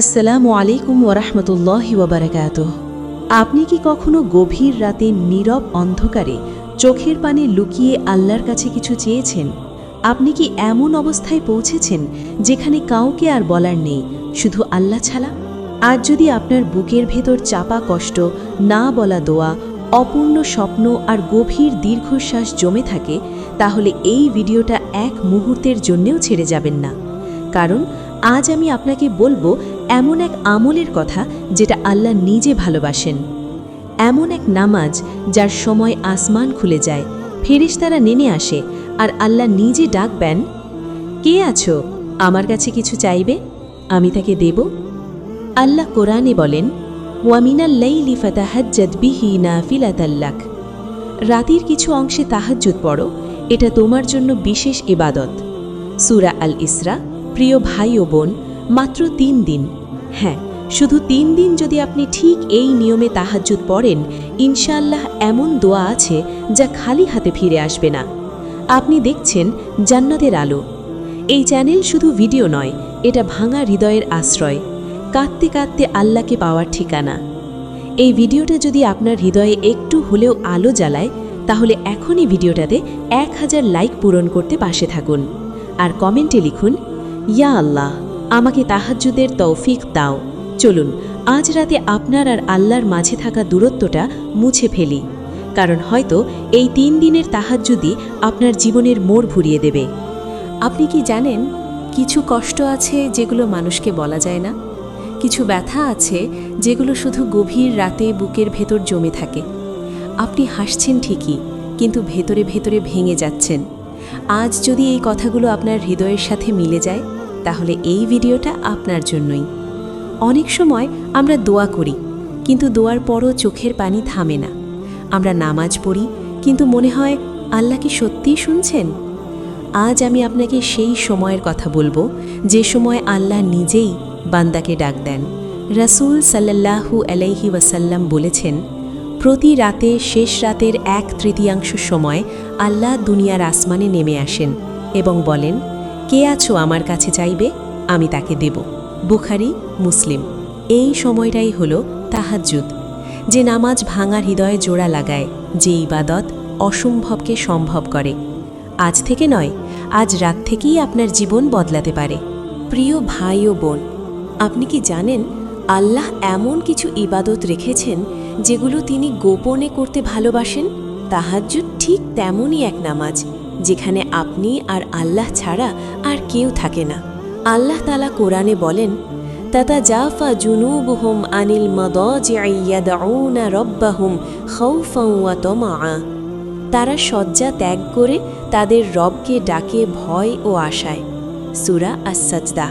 আসসালামু আলাইকুম ওরহমতুল্লাহ ওবরাকাত আপনি কি কখনো গভীর রাতে নীরব অন্ধকারে চোখের পানে লুকিয়ে আল্লাহর কাছে কিছু চেয়েছেন? আপনি কি এমন অবস্থায় পৌঁছেছেন যেখানে কাউকে আর বলার নেই, শুধু আল্লাহ ছাড়া? আজ যদি আপনার বুকের ভেতর চাপা কষ্ট, না বলা দোয়া, অপূর্ণ স্বপ্ন আর গভীর দীর্ঘশ্বাস জমে থাকে, তাহলে এই ভিডিওটা এক মুহূর্তের জন্যেও ছেড়ে যাবেন না। কারণ আজ আমি আপনাকে বলব এমন এক আমলের কথা যেটা আল্লাহ নিজে ভালোবাসেন। এমন এক নামাজ যার সময় আসমান খুলে যায় ফেরিস তারা নেমে আসে আর আল্লাহ নিজে ডাকবেন কে আছো? আমার কাছে কিছু চাইবে? আমি তাকে দেব? আল্লাহ কোরআনে বলেন ওয়ামিনাল্লাইলি ফাতাহাজ্জাদ বিহি নাফিলাতাল্লাক রাতির কিছু অংশে তাহাজ্জুদ পড়ো, এটা তোমার জন্য বিশেষ ইবাদত। সুরা আল ইসরা প্রিয় ভাই ও বোন, মাত্র তিন দিন। হ্যাঁ শুধু তিন দিন যদি আপনি ঠিক এই নিয়মে তাহাজ্জুদ পড়েন, ইনশাআল্লাহ এমন দোয়া আছে যা খালি হাতে ফিরে আসবে না। আপনি দেখছেন জান্নাতের আলো। এই চ্যানেল শুধু ভিডিও নয়, এটা ভাঙা হৃদয়ের আশ্রয়, কাঁদতে কাঁদতে আল্লাহকে পাওয়ার ঠিকানা। এই ভিডিওটা যদি আপনার হৃদয়ে একটু হলেও আলো জ্বালায়, তাহলে এখনই ভিডিওটাতে এক হাজার লাইক পূরণ করতে পাশে থাকুন। আর কমেন্টে লিখুন, ইয়া আল্লাহ। আমাকে তাহাজ্জুদের তৌফিক দাও। চলুন, আজ রাতে আপনার আর আল্লাহর মাঝে থাকা দূরত্বটা মুছে ফেলি। কারণ হয়তো এই তিন দিনের তাহাজ্জুদি আপনার জীবনের মোড় ঘুরিয়ে দেবে। আপনি কি জানেন, কিছু কষ্ট আছে যেগুলো মানুষকে বলা যায় না? কিছু ব্যথা আছে যেগুলো শুধু গভীর রাতে বুকের ভেতর জমে থাকে। আপনি হাসছেন ঠিকই, কিন্তু ভেতরে ভেতরে ভেঙে যাচ্ছেন। আজ যদি এই কথাগুলো আপনার হৃদয়ের সাথে মিলে যায় তাহলে এই ভিডিওটা আপনার জন্যই। অনেক সময় আমরা দোয়া করি, কিন্তু দোয়ার পরও চোখের পানি থামে না। আমরা নামাজ পড়ি, কিন্তু মনে হয়, আল্লাহ কি সত্যিই শুনছেন? আজ আমি আপনাকে সেই সময়ের কথা বলব, যে সময় আল্লাহ নিজেই বান্দাকে ডাক দেন। রাসূল সাল্লাল্লাহু আলাইহি ওয়াসাল্লাম বলেছেন, প্রতি রাতে শেষ রাতের এক তৃতীয়াংশ সময় আল্লাহ দুনিয়ার আসমানে নেমে আসেন এবং বলেন কে আছো আমার কাছে চাইবে? আমি তাকে দেব। বুখারি, মুসলিম। এই সময়টাই হল তাহাজ্জুদ, যে নামাজ ভাঙা হৃদয়ে জোড়া লাগায়, যে ইবাদত অসম্ভবকে সম্ভব করে। আজ থেকে নয়, আজ রাত থেকেই আপনার জীবন বদলাতে পারে। প্রিয় ভাই ও বোন, আপনি কি জানেন, আল্লাহ এমন কিছু ইবাদত রেখেছেন, যেগুলো তিনি গোপনে করতে ভালোবাসেন? তাহাজ্জুদ ঠিক তেমনই এক নামাজ। যেখানে আপনি আর আল্লাহ ছাড়া আর কেউ থাকে না। আল্লাহ তালা কোরআনে বলেন, তাতা জাফা আনিল মদিয়াদউনা রব্বাহুম তারা শয্যা ত্যাগ করে তাদের রবকে ডাকে ভয় ও আশায়। সুরা আসাজদা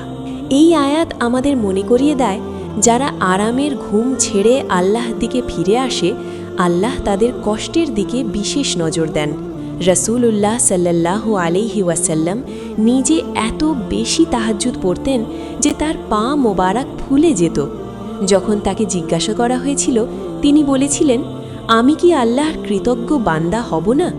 এই আয়াত আমাদের মনে করিয়ে দেয়, যারা আরামের ঘুম ছেড়ে আল্লাহ দিকে ফিরে আসে, আল্লাহ তাদের কষ্টের দিকে বিশেষ নজর দেন। রসুল্লাহ সাল্লাহ আলিহি ওয়াসাল্লাম নিজে এত বেশি তাহাজ্জুদ পড়তেন যে তার পা মোবারক ফুলে যেত। যখন তাকে জিজ্ঞাসা করা হয়েছিল, তিনি বলেছিলেন, আমি কি আল্লাহর কৃতজ্ঞ বান্দা হব না?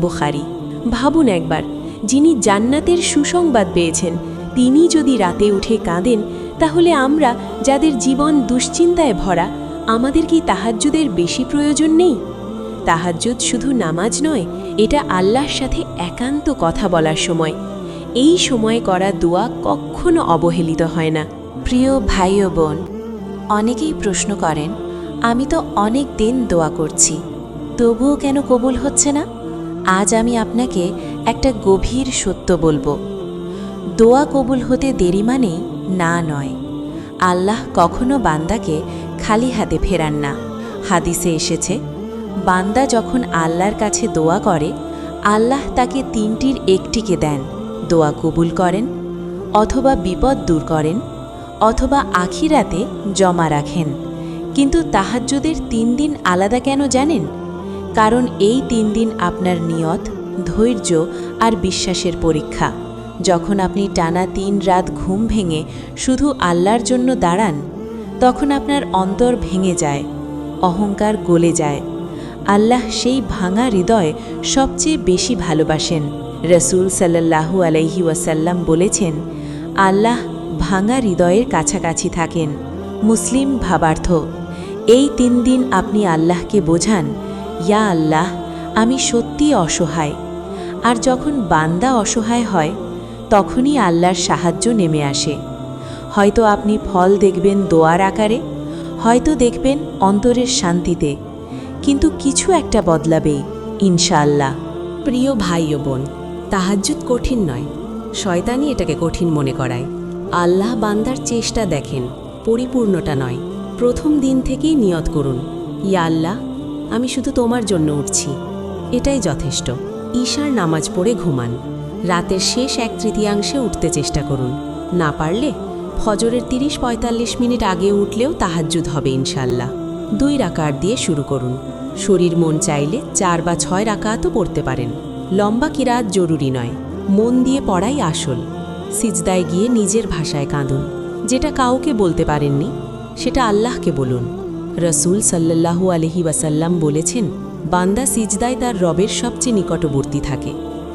বোখারি। ভাবুন একবার, যিনি জান্নাতের সুসংবাদ পেয়েছেন, তিনি যদি রাতে উঠে কাঁদেন, তাহলে আমরা, যাদের জীবন দুশ্চিন্তায় ভরা, আমাদের কি তাহাজ্জুদের বেশি প্রয়োজন নেই? তাহাজ্জুদ শুধু নামাজ নয় এটা আল্লাহর সাথে একান্ত কথা বলার সময়। এই সময় করা দোয়া কখনো অবহেলিত হয় না। প্রিয় ভাই ও বোন, অনেকেই প্রশ্ন করেন, আমি তো অনেক দিন দোয়া করছি, তবুও কেন কবুল হচ্ছে না? আজ আমি আপনাকে একটা গভীর সত্য বলব। দোয়া কবুল হতে দেরি মানেই না নয়। আল্লাহ কখনো বান্দাকে খালি হাতে ফেরান না। হাদিসে এসেছে বান্দা যখন আল্লাহর কাছে দোয়া করে, আল্লাহ তাকে তিনটির একটিকে দেন। দোয়া কবুল করেন, অথবা বিপদ দূর করেন, অথবা আখিরাতে জমা রাখেন। কিন্তু তাহাজ্জুদের তিন দিন আলাদা কেন জানেন? কারণ এই তিন দিন আপনার নিয়ত, ধৈর্য আর বিশ্বাসের পরীক্ষা। যখন আপনি টানা তিন রাত ঘুম ভেঙে শুধু আল্লাহর জন্য দাঁড়ান, তখন আপনার অন্তর ভেঙে যায়, অহংকার গলে যায়। আল্লাহ সেই ভাঙা হৃদয় সবচেয়ে বেশি ভালোবাসেন। রসুল সাল্লাহু আলাইহি ওয়াসাল্লাম বলেছেন, আল্লাহ ভাঙা হৃদয়ের কাছাকাছি থাকেন। মুসলিম ভাবার্থ, এই তিন দিন আপনি আল্লাহকে বোঝান, ইয়া আল্লাহ, আমি সত্যি অসহায়। আর যখন বান্দা অসহায় হয়, তখনই আল্লাহর সাহায্য নেমে আসে। হয়তো আপনি ফল দেখবেন দোয়ার আকারে, হয়তো দেখবেন অন্তরের শান্তিতে কিন্তু কিছু একটা বদলাবেই ইনশাআল্লাহ। প্রিয় ভাই ও বোন, তাহাজ্জুদ কঠিন নয় শয়তানি এটাকে কঠিন মনে করায়। আল্লাহ বান্দার চেষ্টা দেখেন, পরিপূর্ণটা নয়। প্রথম দিন থেকেই নিয়ত করুন, ইয়া আল্লাহ, আমি শুধু তোমার জন্য উঠছি। এটাই যথেষ্ট। ঈশার নামাজ পড়ে ঘুমান। রাতের শেষ এক তৃতীয়াংশে উঠতে চেষ্টা করুন। না পারলে, ফজরের তিরিশ পঁয়তাল্লিশ মিনিট আগে উঠলেও তাহাজ্জুদ হবে ইনশাল্লাহ দুই রাকাত দিয়ে শুরু করুন। শরীর মন চাইলে চার বা ছয় রাকাতও পড়তে পারেন। লম্বা কিরাত জরুরি নয়। মন দিয়ে পড়াই আসল। সিজদায় গিয়ে নিজের ভাষায় কাঁদুন। যেটা কাউকে বলতে পারেননি, সেটা আল্লাহকে বলুন। রসুল সাল্লাল্লাহু আলহি ওয়াসাল্লাম বলেছেন, বান্দা সিজদায় তার রবের সবচেয়ে নিকটবর্তী থাকে।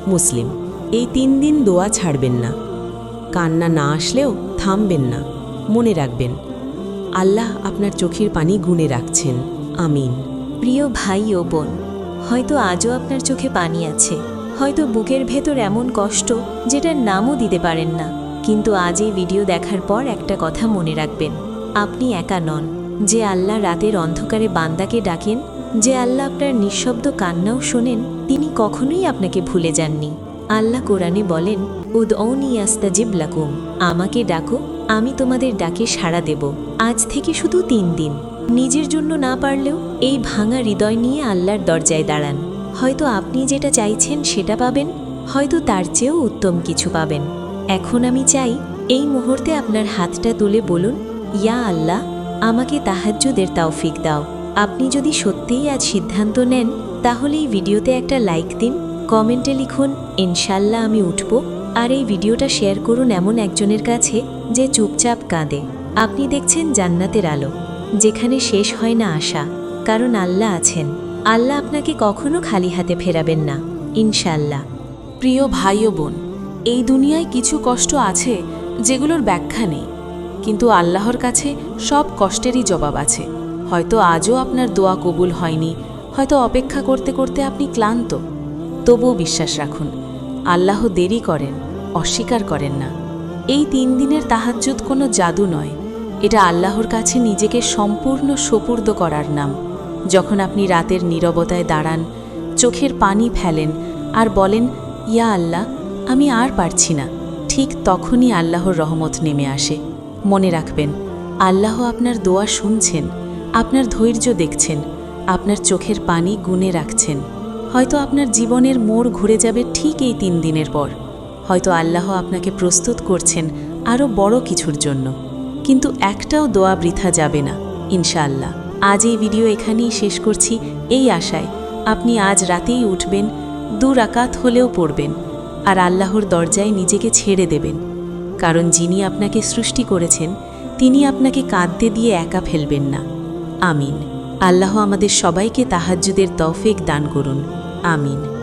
মুসলিম, এই তিন দিন দোয়া ছাড়বেন না। কান্না না আসলেও থামবেন না। মনে রাখবেন, আল্লাহ আপনার চোখের পানি গুনে রাখছেন। আমিন। প্রিয় ভাই ও বোন, হয়তো আজও আপনার চোখে পানি আছে, হয়তো বুকের ভেতর এমন কষ্ট যেটার নামও দিতে পারেন না, কিন্তু আজ এই ভিডিও দেখার পর একটা কথা মনে রাখবেন, আপনি একা নন, যে আল্লাহ রাতের অন্ধকারে বান্দাকে ডাকেন, যে আল্লাহ আপনার নিঃশব্দ কান্নাও শোনেন, তিনি কখনোই আপনাকে ভুলে যাননি। আল্লাহ কোরআনে বলেন উদ ইয়াস্তাজিব লাকুম, আমাকে ডাকো, আমি তোমাদের ডাকে সাড়া দেব, আজ থেকে শুধু তিন দিন। নিজের জন্য না পারলেও এই ভাঙা হৃদয় নিয়ে আল্লাহর দরজায় দাঁড়ান। হয়তো আপনি যেটা চাইছেন সেটা পাবেন, হয়তো তার চেয়েও উত্তম কিছু পাবেন। এখন আমি চাই, এই মুহূর্তে আপনার হাতটা তুলে বলুন, ইয়া আল্লাহ, আমাকে তাহাজ্জুদের তাওফিক দাও। আপনি যদি সত্যিই আজ সিদ্ধান্ত নেন, তাহলে এই ভিডিওতে একটা লাইক দিন, কমেন্টে লিখুন ইনশাল্লাহ আমি উঠব। আর এই ভিডিওটা শেয়ার করুন এমন একজনের কাছে, যে চুপচাপ কাঁদে। আপনি দেখছেন জান্নাতের আলো। যেখানে শেষ হয় না আশা, কারণ আল্লাহ আছেন। আল্লাহ আপনাকে কখনো খালি হাতে ফেরাবেন না ইনশাল্লাহ প্রিয় ভাই ও বোন, এই দুনিয়ায় কিছু কষ্ট আছে যেগুলোর ব্যাখ্যা নেই, কিন্তু আল্লাহর কাছে সব কষ্টেরই জবাব আছে। হয়তো আজও আপনার দোয়া কবুল হয়নি, হয়তো অপেক্ষা করতে করতে আপনি ক্লান্ত। তবুও বিশ্বাস রাখুন, আল্লাহ দেরি করেন, অস্বীকার করেন না। এই তিন দিনের তাহাজ্জুদ কোনো জাদু নয় এটা আল্লাহর কাছে নিজেকে সম্পূর্ণ সোপূর্দ করার নাম। যখন আপনি রাতের নীরবতায় দাঁড়ান, চোখের পানি ফেলেন আর বলেন, ইয়া আল্লাহ, আমি আর পারছি না। ঠিক তখনই আল্লাহর রহমত নেমে আসে। মনে রাখবেন, আল্লাহ আপনার দোয়া শুনছেন, আপনার ধৈর্য দেখছেন, আপনার চোখের পানি গুনে রাখছেন। হয়তো আপনার জীবনের মোড় ঘুরে যাবে ঠিক এই তিন দিনের পর। হয়তো আল্লাহ আপনাকে প্রস্তুত করছেন আরও বড় কিছুর জন্য। কিন্তু একটাও দোয়া বৃথা যাবে না, ইনশাআল্লাহ। আজ এই ভিডিও এখানেই শেষ করছি। এই আশায় আপনি আজ রাতেই উঠবেন, দু রাকাত হলেও পড়বেন আর আল্লাহর দরজায় নিজেকে ছেড়ে দেবেন। কারণ যিনি আপনাকে সৃষ্টি করেছেন, তিনি আপনাকে কাঁদতে দিয়ে একা ফেলবেন না। আমিন। আল্লাহ আমাদের সবাইকে তাহাজ্জুদের তৌফিক দান করুন। আমিন।